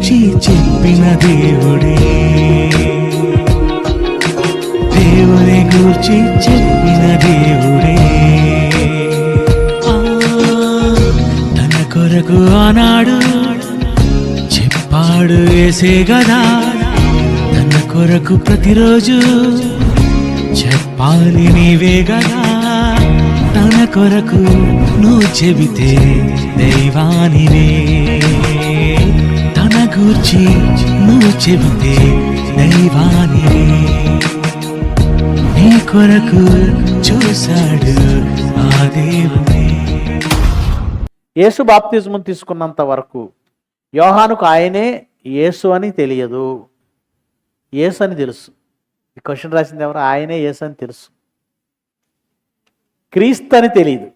దేవుని చెప్పిన దేవుడే. దేవుని గురించి చెప్పిన దేవుడే. తన కొరకు ఆనాడు చెప్పాడు వేసే గదా తన కొరకు ప్రతిరోజు చెప్పాలి నీవే గదా తన కొరకు నువ్వు చెబితే దైవానివే. గూర్చి నువ్వు చెబితే దైవానివే నీ కొరకు చూశాడు ఆ దేవుడే. యేసు బాప్తిజం తీసుకున్నంత వరకు యోహానుకు ఆయనే యేసు అని తెలియదు. యేసు అని తెలుసు. ఈ క్వశ్చన్ రాసింది ఎవరు? ఆయనే యేసు అని తెలుసు. క్రీస్తు అని తెలియదు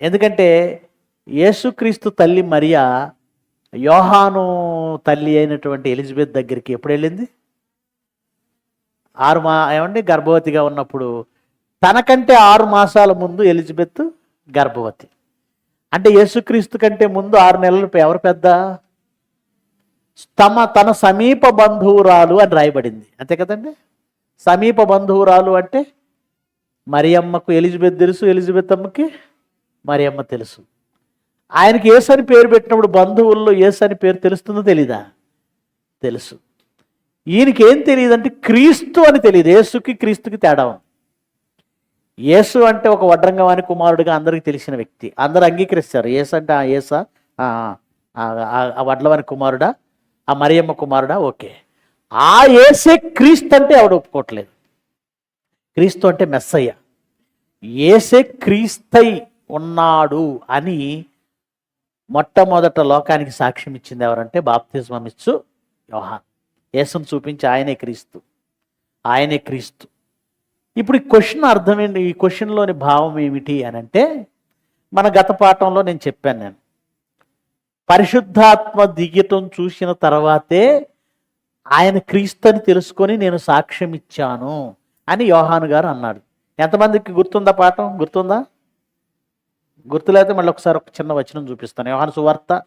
ఎందుకంటే యేసుక్రీస్తు తల్లి మరియా యోహాను తల్లి అయినటువంటి ఎలిజబెత్ దగ్గరికి ఎప్పుడు వెళ్ళింది? ఆరు మా ఏమండి? గర్భవతిగా ఉన్నప్పుడు. తనకంటే ఆరు మాసాల ముందు ఎలిజబెత్ గర్భవతి. అంటే యేసుక్రీస్తు కంటే ముందు ఆరు నెలలు ఎవరు పెద్ద? తమ తన సమీప బంధువురాలు అని రాయబడింది. అంతే కదండి? సమీప బంధువురాలు అంటే మరియమ్మకు ఎలిజబెత్ తెలుసు ఎలిజబెత్ అమ్మకి మరియమ్మ తెలుసు. ఆయనకి యేసు అని పేరు పెట్టినప్పుడు బంధువుల్లో యేసు అని పేరు తెలుస్తుందో తెలీదా? తెలుసు. ఈయనకి ఏం తెలియదు అంటే క్రీస్తు అని తెలియదు. యేసుకి క్రీస్తుకి తేడా ఉంది. యేసు అంటే ఒక వడ్రంగవాని కుమారుడిగా అందరికీ తెలిసిన వ్యక్తి. అందరు అంగీకరిస్తారు. యేసు అంటే ఆ యేసా ఆ, వడ్లవాణి వడ్లవాని కుమారుడా? ఆ మరియమ్మ కుమారుడా? ఓకే. ఆ ఏసే క్రీస్తు అంటే ఎవడు ఒప్పుకోవట్లేదు. క్రీస్తు అంటే మెస్సయ్య. ఏసే క్రీస్తై ఉన్నాడు అని మొట్టమొదట లోకానికి సాక్ష్యం ఇచ్చింది ఎవరంటే బాప్తిజమం ఇచ్చు యోహాన్. యేసును చూపించి ఆయనే క్రీస్తు. ఆయనే క్రీస్తు. ఇప్పుడు ఈ క్వశ్చన్ అర్థం ఏంటి? ఈ క్వశ్చన్లోని భావం ఏమిటి అని అంటే మన గత పాఠంలో నేను చెప్పాను నేను. పరిశుద్ధాత్మ దిగటం చూసిన తర్వాతే ఆయన క్రీస్తు అని తెలుసుకొని నేను సాక్ష్యం ఇచ్చాను అని యోహాను గారు అన్నాడు. ఎంతమందికి గుర్తుందా పాఠం? గుర్తుందా? గుర్తులేకపోతే మళ్ళీ ఒకసారి ఒక చిన్న వచనం చూపిస్తాను. యోహాను సువార్త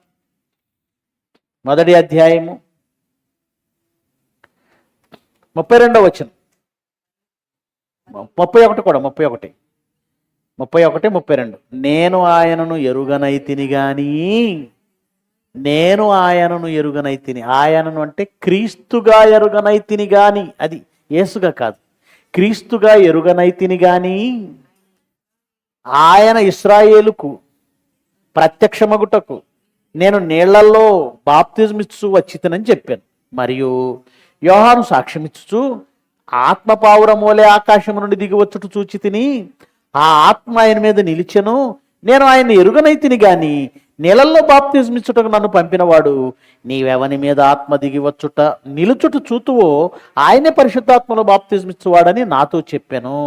మొదటి అధ్యాయము ముప్పై రెండవ వచనం. ముప్పై ఒకటి కూడా ముప్పై ఒకటి. ముప్పై ఒకటి ముప్పై రెండు. నేను ఆయనను ఎరుగనైతిని కానీ నేను ఆయనను ఎరుగనైతిని ఆయనను అంటే క్రీస్తుగా ఎరుగనైతిని గాని అది యేసుగా కాదు. క్రీస్తుగా ఎరుగనైతిని కానీ ఆయన ఇస్రాయేలుకు ప్రత్యక్షమగుటకు నేను నీళ్ళలో బాప్తిజమిచ్చు వచ్చితనని చెప్పాను. మరియు యోహాను సాక్ష్యమిచ్చుచు ఆత్మపావురమోలే ఆకాశం నుండి దిగివచ్చుట చూచి తిని ఆ ఆత్మ ఆయన మీద నిలిచెను. నేను ఆయన ఎరుగనైతిని గాని నీళ్ళల్లో బాప్తిజమిచ్చుటకు నన్ను పంపినవాడు నీవెవని మీద ఆత్మ దిగివచ్చుట నిలుచుట చూతువో ఆయనే పరిశుద్ధాత్మలో బాప్తిజమిచ్చువాడని నాతో చెప్పాను.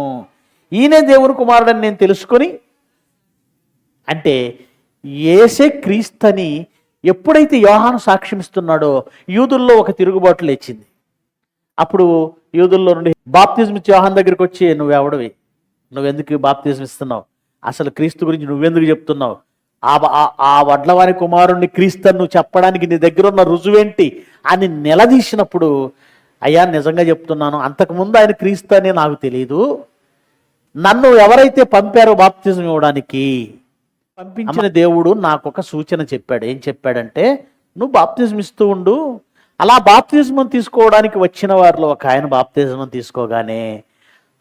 ఈయనే దేవుని కుమారుడని నేను తెలుసుకొని అంటే ఏసే క్రీస్తని ఎప్పుడైతే యోహాను సాక్ష్యమిస్తున్నాడో యూదుల్లో ఒక తిరుగుబాటు లేచింది. అప్పుడు యూదుల్లో నుండి బాప్తిజం ఇచ్చి యోహాన్ దగ్గరికి వచ్చి నువ్వెవడవి నువ్వెందుకు బాప్తిజం ఇస్తున్నావు? అసలు క్రీస్తు గురించి నువ్వెందుకు చెప్తున్నావు? ఆ ఆ- వడ్లవారి కుమారుణ్ణి క్రీస్తు నువ్వు చెప్పడానికి నీ దగ్గర ఉన్న రుజువేంటి? అని నిలదీసినప్పుడు అయ్యా నిజంగా చెప్తున్నాను. అంతకుముందు ఆయన క్రీస్తు అని నాకు తెలియదు నన్ను ఎవరైతే పంపారో బాప్తిజం ఇవ్వడానికి పంపించిన దేవుడు నాకు ఒక సూచన చెప్పాడు. ఏం చెప్పాడంటే నువ్వు బాప్తిజం ఇస్తూ ఉండు. అలా బాప్తిజమం తీసుకోవడానికి వచ్చిన వారిలో ఒక ఆయన బాప్తిజమం తీసుకోగానే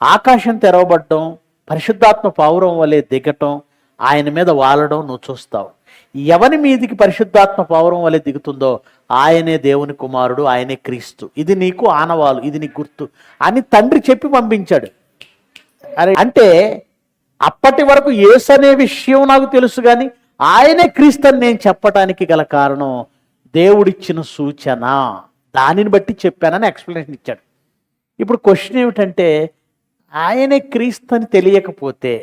ఆకాశం తెరవబడటం పరిశుద్ధాత్మ పావురం వలె దిగటం ఆయన మీద వాలడం నువ్వు చూస్తావు. ఎవరి మీదికి పరిశుద్ధాత్మ పావురం వలె దిగుతుందో ఆయనే దేవుని కుమారుడు ఆయనే క్రీస్తు. ఇది నీకు ఆనవాలు ఇది నీ గుర్తు అని తండ్రి చెప్పి పంపించాడు. అరే అంటే అప్పటి వరకు యేసు అనే విషయం నాకు తెలుసు కానీ ఆయనే క్రీస్తు అని నేను చెప్పటానికి గల కారణం దేవుడిచ్చిన సూచన. దానిని బట్టి చెప్పానని ఎక్స్ప్లెనేషన్ ఇచ్చాడు. ఇప్పుడు క్వశ్చన్ ఏమిటంటే ఆయనే క్రీస్తు అని తెలియకపోతే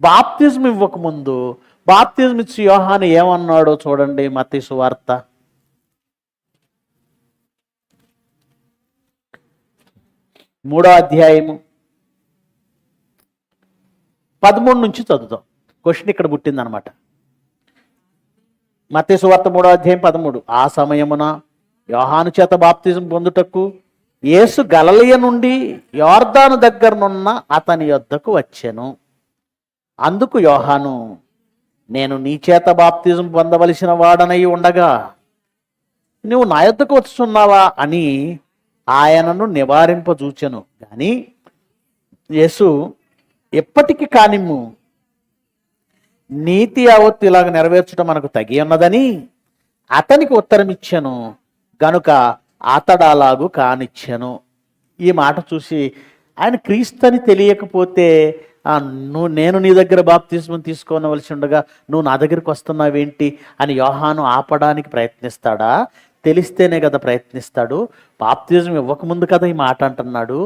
బాప్తిజం ఇవ్వకముందు బాప్తిజం ఇచ్చి యోహాను ఏమన్నాడో చూడండి మతీసు సువార్త. మూడో అధ్యాయము. పదమూడు నుంచి చదువుతాం. క్వశ్చన్ ఇక్కడ పుట్టిందనమాట. మత్తయి సువార్త మూడో అధ్యాయం పదమూడు. ఆ సమయమున యోహాను చేత బాప్తిజం పొందుటకు యేసు గలలియ నుండి యోర్దాను దగ్గరనున్న అతని యొద్దకు వచ్చాను. అందుకు యోహాను నేను నీ చేత బాప్తిజం పొందవలసిన వాడనై ఉండగా నువ్వు నా యొద్దకు వస్తున్నావా అని ఆయనను నివారింపజూచెను. కానీ యేసు ఎప్పటికి కానిమ్ము. నీతి యావత్తు ఇలాగ నెరవేర్చడం మనకు తగి ఉన్నదని అతనికి ఉత్తరం ఇచ్చాను గనుక అతడాలాగు కానిచ్చాను. ఈ మాట చూసి ఆయన క్రీస్తని తెలియకపోతే నువ్వు నేను నీ దగ్గర బాప్తిజం తీసుకోనవలసి ఉండగా నువ్వు నా దగ్గరికి వస్తున్నావేంటి? అని యోహాను ఆపడానికి ప్రయత్నిస్తాడా? తెలిస్తేనే కదా ప్రయత్నిస్తాడు. బాప్తిజం ఇవ్వకముందు కదా ఈ మాట అంటున్నాడు.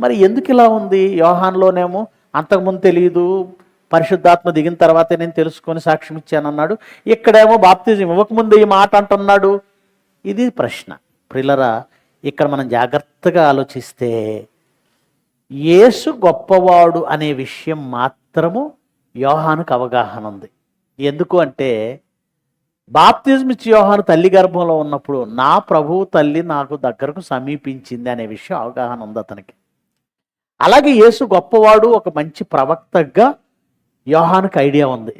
మరి ఎందుకు ఇలా ఉంది? యోహాన్లోనేమో అంతకుముందు తెలియదు పరిశుద్ధాత్మ దిగిన తర్వాతే నేను తెలుసుకొని సాక్ష్యం ఇచ్చానన్నాడు. ఇక్కడేమో బాప్తిజం ఇవ్వకముందు ఈ మాట అంటున్నాడు. ఇది ప్రశ్న. ప్రిలరా ఇక్కడ మనం జాగ్రత్తగా ఆలోచిస్తే యేసు గొప్పవాడు అనే విషయం మాత్రము యోహానుకు అవగాహన ఉంది. ఎందుకు అంటే బాప్తిజం ఇచ్చి యోహాను తల్లి గర్భంలో ఉన్నప్పుడు నా ప్రభువు తల్లి నాకు దగ్గరకు సమీపించింది అనే విషయం అవగాహన ఉంది అతనికి. అలాగే యేసు గొప్పవాడు ఒక మంచి ప్రవక్తగా యోహానుకు ఐడియా ఉంది.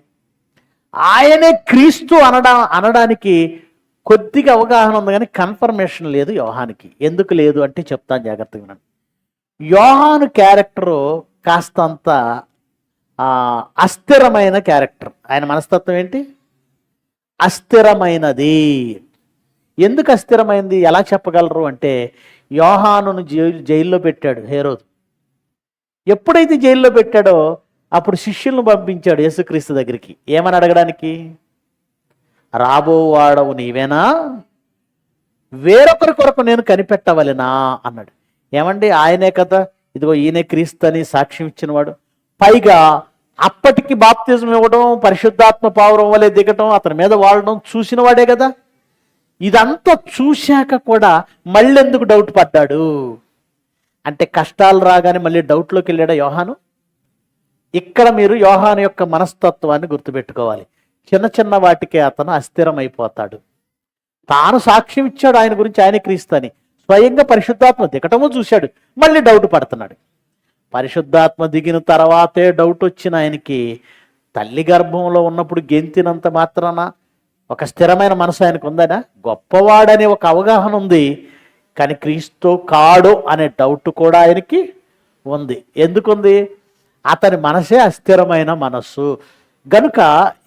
ఆయనే క్రీస్తు అనడా అనడానికి కొద్దిగా అవగాహన ఉంది కానీ కన్ఫర్మేషన్ లేదు యోహానికి. ఎందుకు లేదు అంటే చెప్తాను జాగ్రత్తగా వినండి. యోహాను క్యారెక్టరు కాస్తంత అస్థిరమైన క్యారెక్టర్. ఆయన మనస్తత్వం ఏంటి? అస్థిరమైనది. ఎందుకు అస్థిరమైంది? ఎలా చెప్పగలరు? అంటే యోహానును జైలు జైల్లో పెట్టాడు హేరోదు. ఎప్పుడైతే జైల్లో పెట్టాడో అప్పుడు శిష్యులను పంపించాడు యేసుక్రీస్తు దగ్గరికి. ఏమని అడగడానికి? రాబోవాడవు నీవేనా? వేరొకరి కొరకు నేను కనిపెట్టవలెనా? అన్నాడు. ఏమండి? ఆయనే కదా. ఇదిగో ఈయనే క్రీస్తు అని సాక్ష్యం ఇచ్చినవాడు పైగా అప్పటికి బాప్తిజం ఇవ్వడం పరిశుద్ధాత్మ పావురం వలె దిగటం అతని మీద వాడడం చూసిన వాడే కదా. ఇదంతా చూశాక కూడా మళ్ళెందుకు డౌట్ పడ్డాడు? అంటే కష్టాలు రాగానే మళ్ళీ డౌట్లోకి వెళ్ళాడా యోహాను? ఇక్కడ మీరు యోహాను యొక్క మనస్తత్వాన్ని గుర్తుపెట్టుకోవాలి. చిన్న చిన్న వాటికే అతను అస్థిరమైపోతాడు. తాను సాక్ష్యం ఇచ్చాడు ఆయన గురించి ఆయన క్రీస్తని. స్వయంగా పరిశుద్ధాత్మ దిగటము చూశాడు. మళ్ళీ డౌట్ పడుతున్నాడు. పరిశుద్ధాత్మ దిగిన తర్వాతే డౌట్ వచ్చిన ఆయనకి తల్లి గర్భంలో ఉన్నప్పుడు గెంతినంత మాత్రాన ఒక స్థిరమైన మనసు ఆయనకు ఉందనా గొప్పవాడనే ఒక అవగాహన ఉంది. కానీ క్రీస్తు కాడు అనే డౌట్ కూడా ఆయనకి ఉంది. ఎందుకుంది? అతని మనసే అస్థిరమైన మనస్సు. గనుక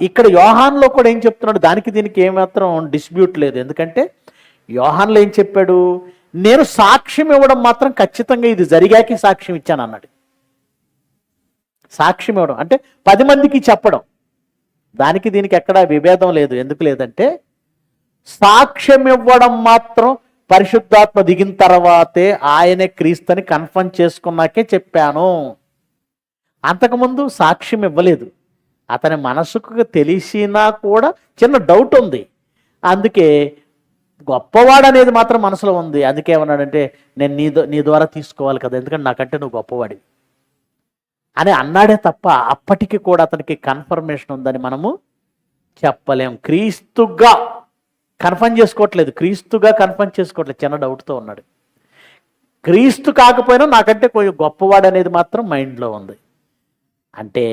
ఇక్కడ యోహాన్లో కూడా ఏం చెప్తున్నాడు? దానికి దీనికి ఏమాత్రం డిస్ప్యూట్ లేదు. ఎందుకంటే యోహాన్లో ఏం చెప్పాడు? నేను సాక్ష్యం ఇవ్వడం మాత్రం ఖచ్చితంగా ఇది జరిగాకే సాక్ష్యం ఇచ్చాను అన్నాడు. సాక్ష్యం ఇవ్వడం అంటే పది మందికి చెప్పడం. దానికి దీనికి ఎక్కడా విభేదం లేదు. ఎందుకు లేదంటే సాక్ష్యం ఇవ్వడం మాత్రం పరిశుద్ధాత్మ దిగిన తర్వాతే ఆయనే క్రీస్తుని కన్ఫర్మ్ చేసుకున్నాకే చెప్పాను. అంతకుముందు సాక్ష్యం ఇవ్వలేదు. అతని మనసుకు తెలిసినా కూడా చిన్న డౌట్ ఉంది. అందుకే గొప్పవాడు అనేది మాత్రం మనసులో ఉంది. అందుకే ఏమన్నాడంటే నేను నీ నీ ద్వారా తీసుకోవాలి కదా ఎందుకంటే నాకంటే నువ్వు గొప్పవాడి అని అన్నాడే తప్ప అప్పటికి కూడా అతనికి కన్ఫర్మేషన్ ఉందని మనము చెప్పలేం. క్రీస్తుగా కన్ఫర్మ్ చేసుకోవట్లేదు. క్రీస్తుగా కన్ఫర్మ్ చేసుకోవట్లేదు. చిన్న డౌట్తో ఉన్నాడు. క్రీస్తు కాకపోయినా నాకంటే కొంచెం గొప్పవాడు అనేది మాత్రం మైండ్లో ఉంది. అంటే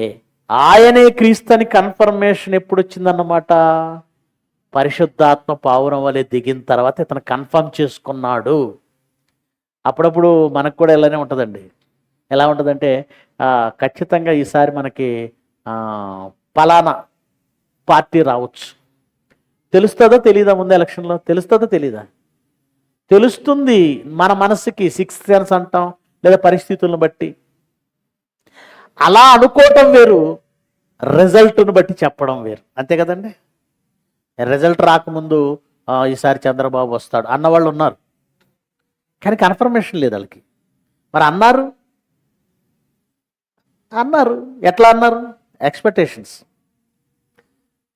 ఆయనే క్రీస్తు అని కన్ఫర్మేషన్ ఎప్పుడు వచ్చిందన్నమాట పరిశుద్ధాత్మ పావురం వలె దిగిన తర్వాత ఇతను కన్ఫర్మ్ చేసుకున్నాడు. అప్పుడప్పుడు మనకు కూడా ఇలానే ఉంటుందండి. ఎలా ఉంటుందంటే ఖచ్చితంగా ఈసారి మనకి పలానా పార్టీ రావచ్చు. తెలుస్తుందో తెలీదా ముందు ఎలక్షన్లో? తెలుస్తుందో తెలీదా? తెలుస్తుంది మన మనసుకి సిక్స్త్ సెన్స్ అంటాం లేదా పరిస్థితులను బట్టి. అలా అనుకోవటం వేరు రిజల్ట్ను బట్టి చెప్పడం వేరు. అంతే కదండి? రిజల్ట్ రాకముందు ఈసారి చంద్రబాబు వస్తాడు అన్నవాళ్ళు ఉన్నారు. కానీ కన్ఫర్మేషన్ లేదు వాళ్ళకి. మరి అన్నారు? అన్నారు. ఎట్లా అన్నారు? ఎక్స్పెక్టేషన్స్.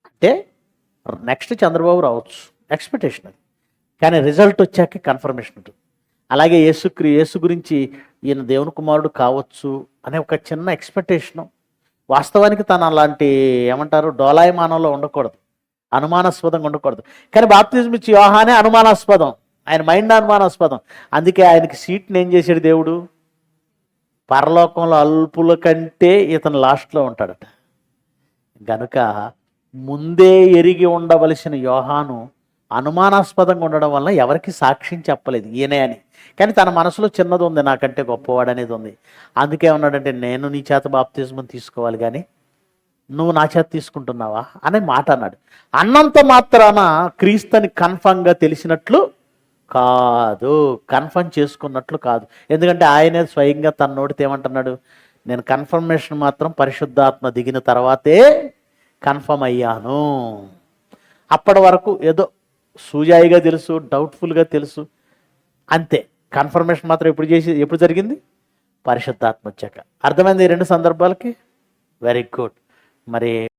అంటే నెక్స్ట్ చంద్రబాబు రావచ్చు. ఎక్స్పెక్టేషన్ అది. కానీ రిజల్ట్ వచ్చాక కన్ఫర్మేషన్ ఉంటుంది. అలాగే యేసు యేసు గురించి ఈయన దేవుని కుమారుడు కావచ్చు అనే ఒక చిన్న ఎక్స్పెక్టేషను వాస్తవానికి తను అలాంటి ఏమంటారు డోలాయమానంలో ఉండకూడదు. అనుమానాస్పదంగా ఉండకూడదు. కానీ బాప్తిజం ఇచ్చి యోహానే అనుమానాస్పదం. ఆయన మైండ్ అనుమానాస్పదం. అందుకే ఆయనకి సీట్ని ఏం చేశాడు దేవుడు? పరలోకంలో అల్పుల కంటే ఇతను లాస్ట్లో ఉంటాడట. గనుక ముందే ఎరిగి ఉండవలసిన యోహాను అనుమానాస్పదంగా ఉండడం వల్ల ఎవరికి సాక్ష్యం చెప్పలేదు ఈయనే అని. కానీ తన మనసులో చిన్నది ఉంది నాకంటే గొప్పవాడు అనేది ఉంది. అందుకే ఉన్నాడంటే నేను నీ చేత బాప్తిజం తీసుకోవాలి కానీ నువ్వు నా చేత తీసుకుంటున్నావా? అనే మాట అన్నాడు. అన్నంత మాత్రాన క్రీస్తుని కన్ఫర్మ్గా తెలిసినట్లు కాదు. కన్ఫర్మ్ చేసుకున్నట్లు కాదు. ఎందుకంటే ఆయనే స్వయంగా తన నోటితో ఏమంటున్నాడు? నేను కన్ఫర్మేషన్ మాత్రం పరిశుద్ధాత్మ దిగిన తర్వాతే కన్ఫర్మ్ అయ్యాను. అప్పటి వరకు ఏదో సూజాయిగా తెలుసు డౌట్ఫుల్గా తెలుసు. అంతే. కన్ఫర్మేషన్ మాత్రం ఎప్పుడు చేసి ఎప్పుడు జరిగింది? పరిశుద్ధాత్మ వచ్చాక. అర్థమైంది ఈ రెండు సందర్భాలకి? Very good. మరి